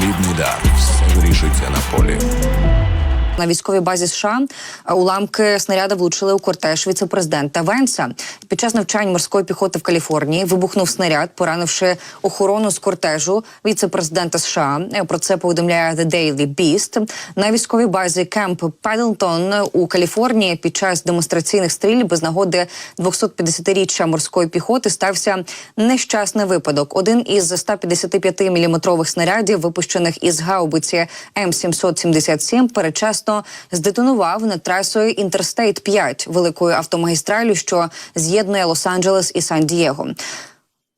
Плідний дар. Все вирішується на полі. На військовій базі США е, уламки снаряда влучили у кортеж віцепрезидента Венса. Під час навчань морської піхоти в Каліфорнії вибухнув снаряд, поранивши охорону з кортежу віцепрезидента США. Е, Про це повідомляє The Daily Beast. На військовій базі Кемп Педлтон у Каліфорнії під час демонстраційних стрільб з нагоди 250-річчя морської піхоти стався нещасний випадок. Один із 155-мм снарядів, випущених із гаубиці М777, передчасно здетонував над трасою Інтерстейт 5 великою автомагістралю, що з'єднує Лос-Анджелес і Сан-Дієго.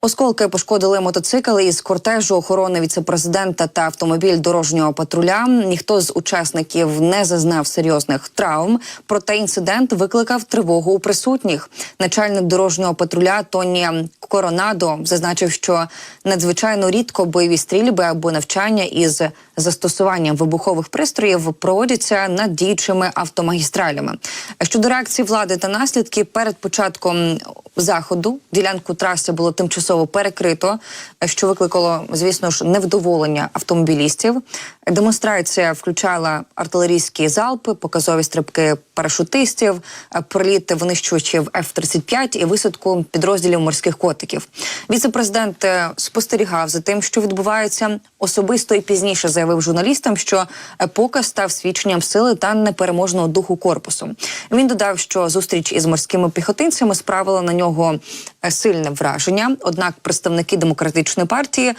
Осколки пошкодили мотоцикл із кортежу охорони віцепрезидента та автомобіль дорожнього патруля. Ніхто з учасників не зазнав серйозних травм. Проте інцидент викликав тривогу у присутніх. Начальник дорожнього патруля Тоні Коронадо зазначив, що надзвичайно рідко бойові стрільби або навчання із застосуванням вибухових пристроїв проводяться над діючими автомагістралями. Щодо реакції влади та наслідки перед початком заходу ділянку траси було тимчасово перекрито, що викликало, звісно ж, невдоволення автомобілістів. Демонстрація включала артилерійські залпи, показові стрибки парашутистів, проліт винищувачів F-35 і висадку підрозділів морських котиків. Віце-президент е, спостерігав за тим, що відбувається особисто і пізніше заявив журналістам, що е, показ став свідченням сили та непереможного духу корпусу. Він додав, що зустріч із морськими піхотинцями справила на нього е, сильне враження. Однак представники демократичної партії.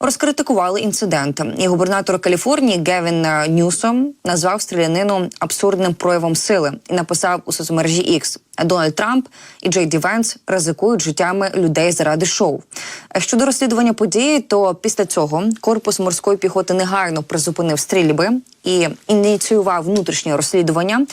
Розкритикували інцидент. І губернатор Каліфорнії Гевін е, Ньюсом назвав стрілянину абсурдним проявом сили і написав у соцмережі X Дональд Трамп і Джей Ді Венс ризикують життями людей заради шоу. Е, Щодо розслідування події, то після цього корпус морської піхоти негайно призупинив стрільби і ініціював внутрішнє розслідування.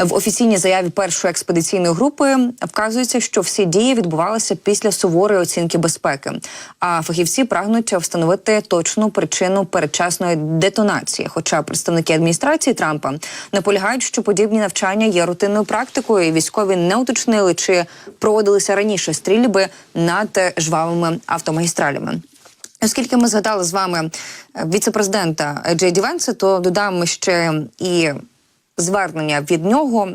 В офіційній заяві першої експедиційної групи вказується, що всі дії відбувалися після суворої оцінки безпеки. А фахівці прагнуть встановити точну причину передчасної детонації. Хоча представники адміністрації Трампа наполягають, що подібні навчання є рутинною практикою, і військові не уточнили, чи проводилися раніше стрільби над жвавими автомагістралями. Оскільки ми згадали з вами е, віцепрезидента Джей Дівенса, то додам ще і звернення від нього.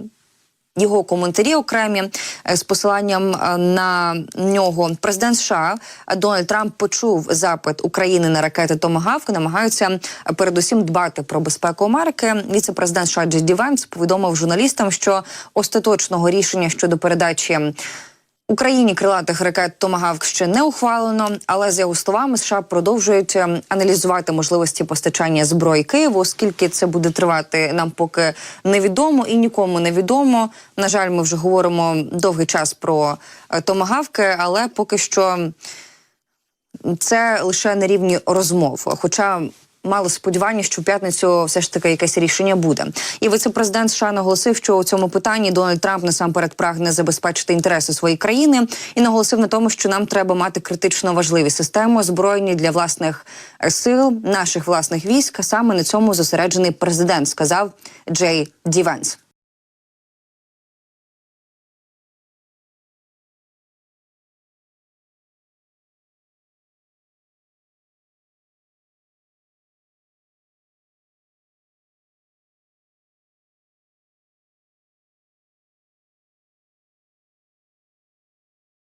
Його коментарі окремі е, з посиланням е, на нього президент США Дональд Трамп почув запит України на ракети Томагавк. Намагаються е, передусім дбати про безпеку Америки. Віце-президент США Джей Венс повідомив журналістам, що остаточного рішення щодо передачі. Україні крилатих ракет Томагавк ще не ухвалено, але за його словами США продовжують ем, аналізувати можливості постачання зброї Києву, оскільки це буде тривати нам поки невідомо і нікому не відомо. На жаль, ми вже говоримо довгий час про е, томагавки, але поки що це лише на рівні розмов. Хоча мали сподівання, що в п'ятницю все ж таки якесь рішення буде. І віце-президент США наголосив, що у цьому питанні Дональд Трамп насамперед прагне забезпечити інтереси своєї країни і наголосив на тому, що нам треба мати критично важливі системи озброєні для власних е, сил, наших власних військ. Саме на цьому зосереджений президент, сказав Джей Ді Венс.